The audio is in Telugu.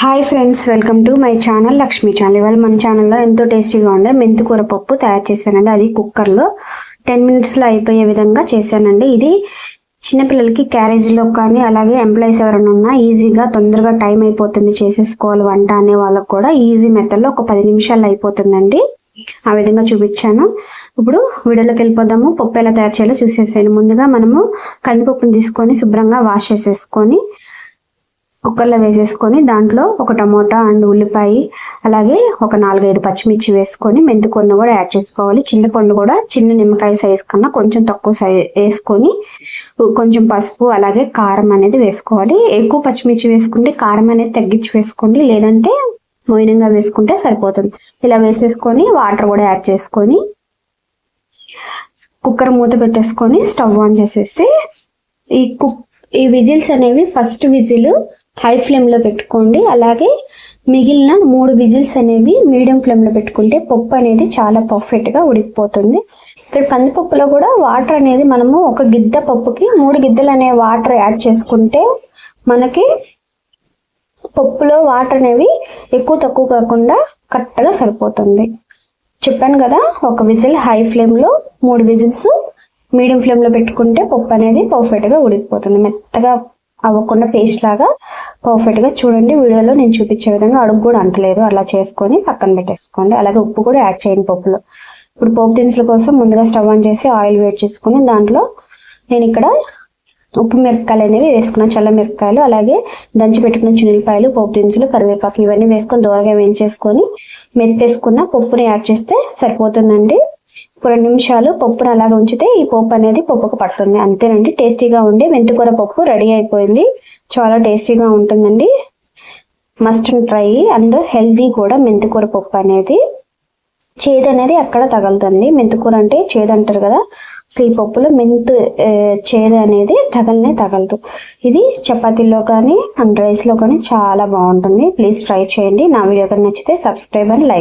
Hi friends welcome to my channel Lakshmi channel ఇవాళ మన ఛానల్లో ఎంతో టేస్టీగా ఉండే మెంతికూర పప్పు తయారు చేశానండి. అది కుక్కర్లో టెన్ మినిట్స్లో అయిపోయే విధంగా చేశానండి. ఇది చిన్నపిల్లలకి క్యారేజీలో కానీ అలాగే ఎంప్లాయీస్ ఎవరైనా ఉన్నా ఈజీగా తొందరగా టైం అయిపోతుంది చేసేసుకోవాలి వంట అనే వాళ్ళకు కూడా ఈజీ మెథడ్లో ఒక పది నిమిషాలు అయిపోతుందండి. ఆ విధంగా చూపించాను. ఇప్పుడు వీడియోలోకి వెళ్ళిపోదాము. పప్పు ఎలా తయారు చేయాలో చూసేసేయండి. ముందుగా మనము కందిపప్పును తీసుకొని శుభ్రంగా వాష్ చేసేసుకొని కుక్కర్లో వేసేసుకొని దాంట్లో ఒక టమోటా అండ్ ఉల్లిపాయ అలాగే ఒక నాలుగైదు పచ్చిమిర్చి వేసుకొని మెంతికొండ కూడా యాడ్ చేసుకోవాలి. చింతపండు కూడా చిన్న నిమ్మకాయ సైజ్ కన్నా కొంచెం తక్కువ సైజ్ వేసుకొని కొంచెం పసుపు అలాగే కారం అనేది వేసుకోవాలి. ఎక్కువ పచ్చిమిర్చి వేసుకుంటే కారం అనేది తగ్గించి వేసుకోండి. లేదంటే మోయినంగా వేసుకుంటే సరిపోతుంది. ఇలా వేసేసుకొని వాటర్ కూడా యాడ్ చేసుకొని కుక్కర్ మూత పెట్టేసుకొని స్టవ్ ఆన్ చేసేసి ఈ కుక్ ఈ విజిల్స్ అనేవి ఫస్ట్ విజిల్ హై ఫ్లేమ్లో పెట్టుకోండి. అలాగే మిగిలిన మూడు విజిల్స్ అనేవి మీడియం ఫ్లేమ్లో పెట్టుకుంటే పప్పు అనేది చాలా పర్ఫెక్ట్గా ఉడికిపోతుంది. ఇక్కడ కందిపప్పులో కూడా వాటర్ అనేది మనము ఒక గిద్ద పప్పుకి మూడు గిద్దలు అనే వాటర్ యాడ్ చేసుకుంటే మనకి పప్పులో వాటర్ అనేవి ఎక్కువ తక్కువ కాకుండా కరెక్ట్గా సరిపోతుంది. చెప్పాను కదా ఒక విజిల్ హై ఫ్లేమ్లో మూడు విజిల్స్ మీడియం ఫ్లేమ్లో పెట్టుకుంటే పప్పు అనేది పర్ఫెక్ట్గా ఉడికిపోతుంది. మెత్తగా అవ్వకుండా పేస్ట్ లాగా పర్ఫెక్ట్గా చూడండి. వీడియోలో నేను చూపించే విధంగా అడుగు కూడా అంటలేదు. అలా చేసుకొని పక్కన పెట్టేసుకోండి. అలాగే ఉప్పు కూడా యాడ్ చేయండి పప్పులో. ఇప్పుడు పోపు దినుసుల కోసం ముందుగా స్టవ్ ఆన్ చేసి ఆయిల్ వేడి చేసుకుని దాంట్లో నేను ఇక్కడ ఉప్పు మిరపకాయలు అనేవి వేసుకున్నాను. చల్ల మిరపకాయలు అలాగే దంచి పెట్టుకున్న చునిపాయలు పోపు దినుసులు కరివేపాకు ఇవన్నీ వేసుకొని దూరగా వేయించేసుకొని మెత్తేసుకున్న పప్పుని యాడ్ చేస్తే సరిపోతుందండి. రెండు నిమిషాలు పప్పును అలాగ ఉంచితే ఈ పప్పు అనేది పప్పుకు పడుతుంది. అంతేనండి టేస్టీగా ఉండే మెంతికూర పప్పు రెడీ అయిపోయింది. చాలా టేస్టీగా ఉంటుందండి. మస్ట్ ట్రై అండ్ హెల్దీ కూడా మెంతికూర పప్పు అనేది. చేదు అనేది అక్కడ తగలదండి. మెంతికూర అంటే చేదు అంటారు కదా. అసలు ఈ పప్పులో మెంతు చేదు అనేది తగలనే తగలదు. ఇది చపాతీలో కానీ అండ్ రైస్లో కానీ చాలా బాగుంటుంది. ప్లీజ్ ట్రై చేయండి. నా వీడియో కానీ నచ్చితే సబ్స్క్రైబ్ అండ్ లైక్